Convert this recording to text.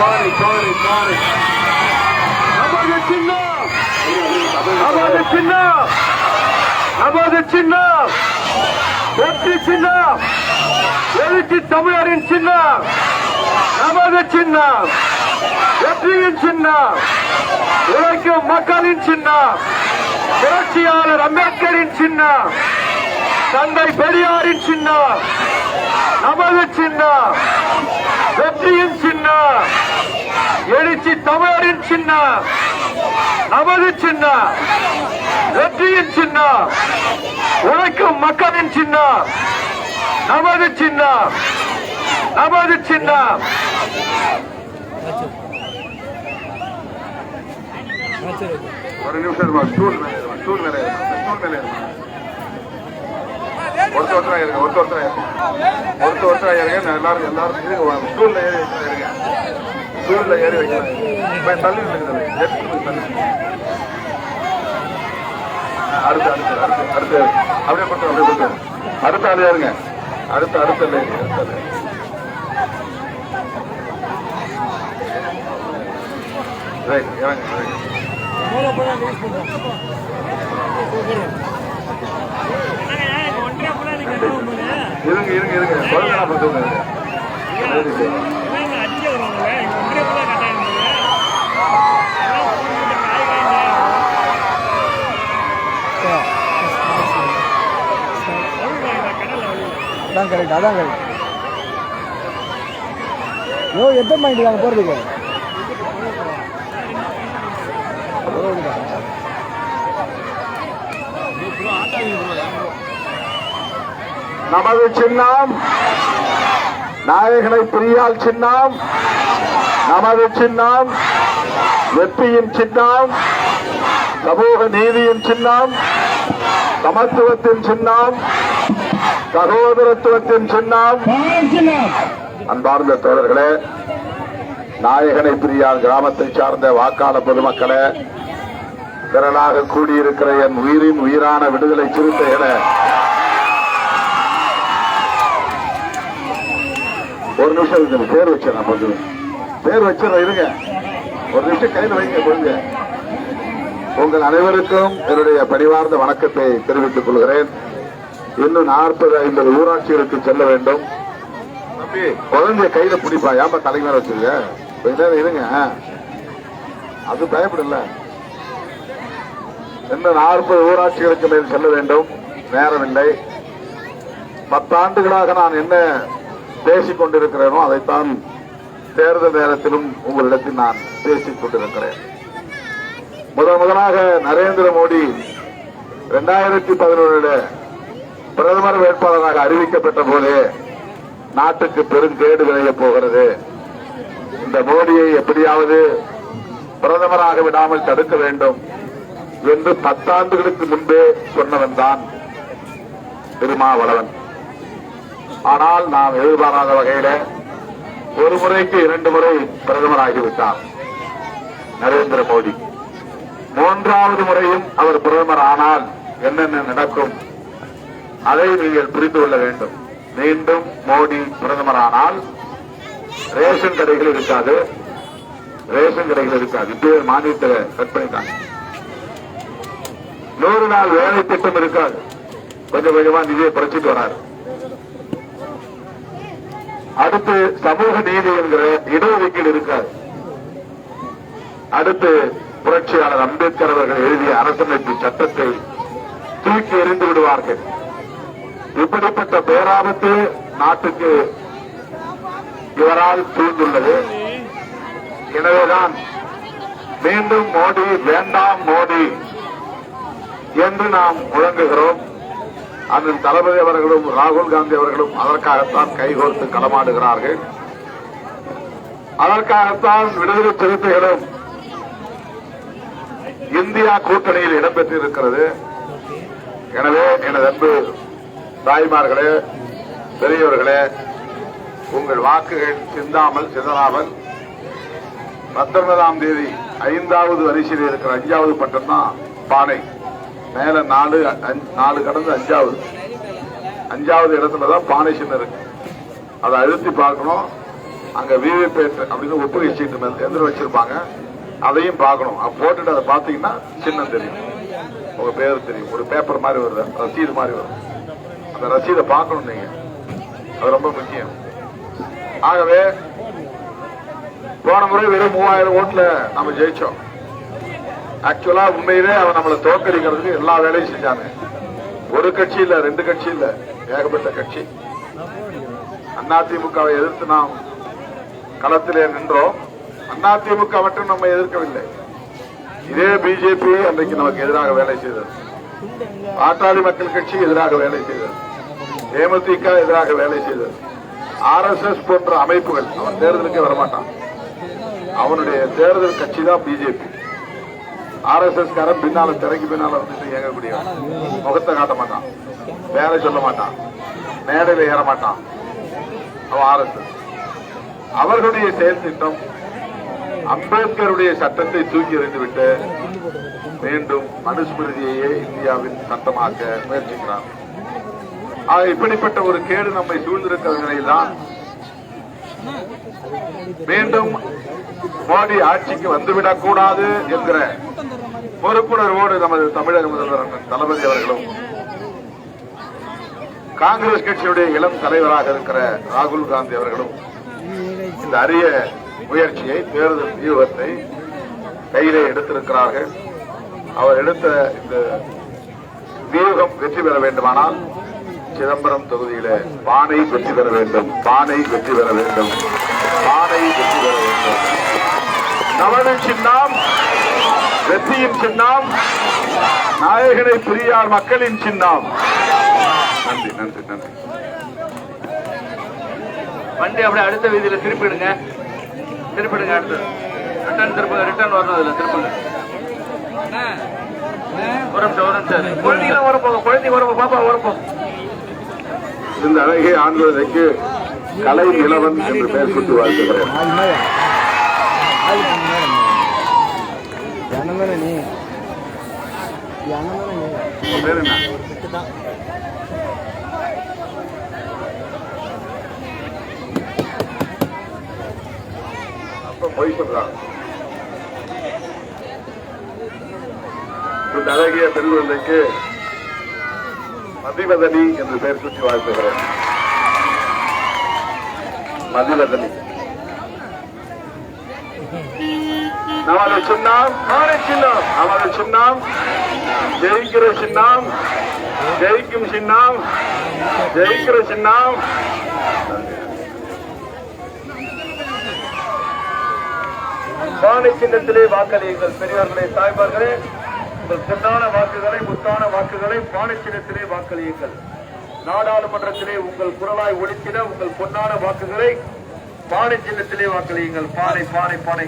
Sorry sorry sorry நமது சின்னம் நமது சின்னம் நமது சின்னம் வெற்றி சின்னம் எழுச்சி தமிழரின் சின்னம் நமது சின்னம் வெற்றியின் சின்னம் உழைக்கும் மக்களின் சின்னம் புரட்சியாளர் அம்பேத்கரின் சின்னம் தந்தை பெரியாரின் சின்னம் நமது சின்னம் வெற்றியின் சின்னம் எழுச்சி தமிழரின் சின்னம் நமது சின்னம் வெற்றியின் சின்னம் உழைக்கும் மக்களின் சின்னம் நமது சின்னம் நமது சின்னம் ஒரு நிமிஷம் இருமா ஸ்டூல் மேலே ஸ்டூல் மேலே ஸ்டூல் மேலே இருமா. ஒருத்தர் ஒருத்தரா இருங்க ஒருத்தர் ஒருத்தரா இருங்க. ஒருத்தர் இருங்க எல்லாரும் எல்லாரும் இருங்க ஸ்டூல்ல ஏறி வைக்கலாம் இருங்க ஏறி வைக்கலாம் இப்போ தள்ளி நில்லுங்க தள்ளி அடுத்து அடுத்து அடுத்து அடுத்து அப்படியே கொடுத்து அப்படியே கொடுத்து அடுத்த ஆளு யாருங்க அடுத்த அடுத்த லேடி அடுத்த லேடி ரைட் இறங்க இருங்க இருங்க இருங்க. குழந்தை பார்த்துங்க அதான் கரெக்ட் அதான் கரெக்ட் யோ எத்தனை மணிக்கு அங்கே போகிறதுக்கு நமது சின்னம் நாயகனை பிரியால் சின்னம் நமது சின்னம் வெற்றியின் சின்னம் சமூக நீதியின் சின்னம் சமத்துவத்தின் சின்னம் சகோதரத்துவத்தின் சின்னம். அன்பார்ந்த தோழர்களே நாயகனை பிரியார் கிராமத்தை சார்ந்த வாக்காள பொதுமக்களே திரளாக கூடியிருக்கிற என் உயிரின் உயிரான விடுதலை சிறுத்தைகளை ஒரு நிமிஷம் இருங்க பேர் வச்சிடறேன் கொஞ்சம். பேர் வச்சிடறேன் இருங்க. ஒரு நிமிஷம் கையில் வைங்க கொடுங்க உங்கள் அனைவருக்கும் என்னுடைய பணிவார்ந்த வணக்கத்தை தெரிவித்துக் கொள்கிறேன். இன்னும் நாற்பது ஐம்பது ஊராட்சிகளுக்கு செல்ல வேண்டும். குழந்தைய கையில பிடிப்பா? ஏன்பா தலைக்கு மேல வச்சிருக்க? கொஞ்ச நேரம் இருங்க. அது பயப்படல. இன்னும் நாற்பது ஊராட்சிகளுக்கு மேல் செல்ல வேண்டும். நேரமில்லை பத்தாண்டுகளாக நான் என்ன பேசிக் கொண்டிருக்கிறேனோ அதைத்தான் தேர்தல் நேரத்திலும் உங்களிடத்தில் நான் பேசிக் கொண்டிருக்கிறேன். முதன் முதலாக நரேந்திர மோடி இரண்டாயிரத்தி பதினொன்றுல பிரதமர் வேட்பாளராக அறிவிக்கப்பட்ட போது நாட்டுக்கு பெருங்கேடு விளையப் போகிறது. இந்த மோடியை எப்படியாவது பிரதமராக விடாமல் தடுக்க வேண்டும் என்று பத்தாண்டுகளுக்கு முன்பே சொன்னவன் தான் திருமாவளவன். ஆனால் நாம் எதிர்பாராத வகையில ஒரு முறைக்கு இரண்டு முறை பிரதமராகிவிட்டார் நரேந்திர மோடி. மூன்றாவது முறையும் அவர் பிரதமர் ஆனால் என்னென்ன நடக்கும் அதை நீங்கள் புரிந்து கொள்ள வேண்டும். மீண்டும் மோடி பிரதமரானால் ரேஷன் கடைகள் இருக்காது. ரேஷன் கடைகள் இருக்காது. இப்பயே மானியத்தை கட் பண்ணிட்டாங்க. நூறு நாள் வேலை திட்டம் இருக்காது. கொஞ்சம் கொஞ்சமா நிதியை குறைச்சிட்டு வராரு. அடுத்து சமூக நீதி என்கிற இடஒதுக்கீடு இருக்காது. அடுத்து புரட்சியாளர் அம்பேத்கர் அவர்கள் எழுதிய அரசமைப்பு சட்டத்தை தூக்கி எறிந்து விடுவார்கள். இப்படிப்பட்ட பேராபத்து நாட்டுக்கு இவரால் சூழ்ந்துள்ளது. எனவேதான் மீண்டும் மோடி வேண்டாம் மோடி என்று நாம் முழங்குகிறோம். அண்ணன் தளபதி அவர்களும் ராகுல் காந்தி அவர்களும் அதற்காகத்தான் கைகோர்த்து களமாடுகிறார்கள். அதற்காகத்தான் விடுதலை சிறுத்தைகளும் இந்தியா கூட்டணியில் இடம்பெற்றிருக்கிறது. எனவே எனது அன்பு தாய்மார்களே பெரியவர்களே உங்கள் வாக்குகள் சிந்தாமல் சிதறாமல் பத்தொன்பதாம் தேதி ஐந்தாவது வரிசையில் இருக்கிற அஞ்சாவது பட்டம் தான் பானை. மேல நாலு அஞ்சு- நாலு கடந்து அஞ்சாவது. அஞ்சாவது இடத்துல தான் பானை சின்ன இருக்கு. அதை அழுத்தி பார்க்கணும். அங்க விவிபேட் அப்படின்னு ஒப்புகை சீட்டு மேல எந்திரம் வச்சிருப்பாங்க. அதையும் பார்க்கணும். போட்டுட்டு அதை பார்த்தீங்கன்னா சின்னம் தெரியும். உங்க பேர் தெரியும். ஒரு பேப்பர் மாதிரி வருது. ரசீது மாதிரி வரும் அந்த ரசீதை பார்க்கணும் நீங்க. அது ரொம்ப முக்கியம். ஆகவே போன முறை வெறும் மூவாயிரம் ஓட்டுல நம்ம ஜெயிச்சோம். ஆக்சுவலா உண்மையிலே அவன் நம்மளை தோக்கடிக்கிறதுக்கு எல்லா வேலையும் செஞ்சாங்க. ஒரு கட்சி இல்ல ரெண்டு கட்சி இல்ல ஏகப்பட்ட கட்சி. அதிமுகவை எதிர்த்து நாம் களத்திலே நின்றோம். அதிமுக மட்டும் நம்ம எதிர்க்கவில்லை. இதே பிஜேபி அன்றைக்கு நமக்கு எதிராக வேலை செய்தது. பாட்டாளி மக்கள் கட்சி எதிராக வேலை செய்தது. தேமுதிக எதிராக வேலை செய்தது. ஆர்எஸ்எஸ் போன்ற அமைப்புகள் அவன் தேர்தலுக்கே வரமாட்டான். அவனுடைய தேர்தல் கட்சி தான் பிஜேபி ஆர்எஸ்எஸ் காரன் பின்னால திரைக்கு பின்னால வந்துட்டு இயங்கக்கூடிய முகத்தை காட்ட மாட்டான். வேலை சொல்ல மாட்டான். மேடையில ஏற மாட்டான். அவன் ஆர்எஸ்எஸ் அவர்களுடைய செயல் திட்டம் அம்பேத்கருடைய சட்டத்தை தூக்கி எறிந்துவிட்டு மீண்டும் மனுஸ்மிருதியையே இந்தியாவின் சட்டமாக்க முயற்சிக்கிறார் இப்படிப்பட்ட ஒரு கேடு நம்மை சூழ்ந்திருக்கிற நிலையில்தான் மீண்டும் மோடி ஆட்சிக்கு வந்துவிடக் கூடாது என்கிற பொறுப்புணர்வோடு நமது தமிழக முதல்வர் தளபதி அவர்களும் காங்கிரஸ் கட்சியுடைய இளம் தலைவராக இருக்கிற ராகுல் காந்தி அவர்களும் இந்த அரிய முயற்சியை தேர்தல் வியூகத்தை கையிலே எடுத்திருக்கிறார்கள். அவர் எடுத்த இந்த வியூகம் வெற்றி பெற வேண்டுமானால் சிதம்பரம் தொகுதியில பானை வெற்றி பெற வேண்டும். பானை வெற்றி பெற வேண்டும். பானை வெற்றி பெற வேண்டும். நமது சின்னம் வெற்றியின் சின்னம் நாயகனை பிரியார் மக்களின் சின்னம். நன்றி நன்றி நன்றி. வண்டி அப்படியே அடுத்த வீதியில திருப்பிடுங்க. திருப்பிடுங்க அடுத்து ரிட்டர்ன் திருப்புங்க ரிட்டர்ன் வரணும் இதுல திருப்புங்க ஒரு நிமிஷம் ஒரு நிமிஷம். குழந்தைங்களாம் வரப்போங்க குழந்தைங்க வரப்போ பாப்பா வரப்போ இந்த அழகை ஆண்டுவதற்கு கலை நிலவன் என்று பெயர் சுட்டு வாழ்த்துகிறேன். அப்ப பொய் சொல்றாங்க இந்த அழகிய பெருவதற்கு மதிவதனி என்று பெயர் சுற்றி வாழ்த்துகிறேன். மதிவதனி. நமது சின்னம் சின்னம் நமது சின்னம் ஜெயிக்கிற சின்னம் ஜெயிக்கும் சின்னம் ஜெயிக்கிற சின்னம் பானை சின்னத்திலே வாக்களியுங்கள் பெரியவர்களே தாய்மார்களே. உங்கள் பொன்னான வாக்குகளை முத்தான வாக்குகளை பானை சின்னத்திலே வாக்களியுங்கள். நாடாளுமன்றத்திலே உங்கள் குரலாய் ஒழித்திட உங்கள் பொன்னான வாக்குகளை பானை சின்னத்திலே வாக்களியுங்கள். பானை பானை பானை.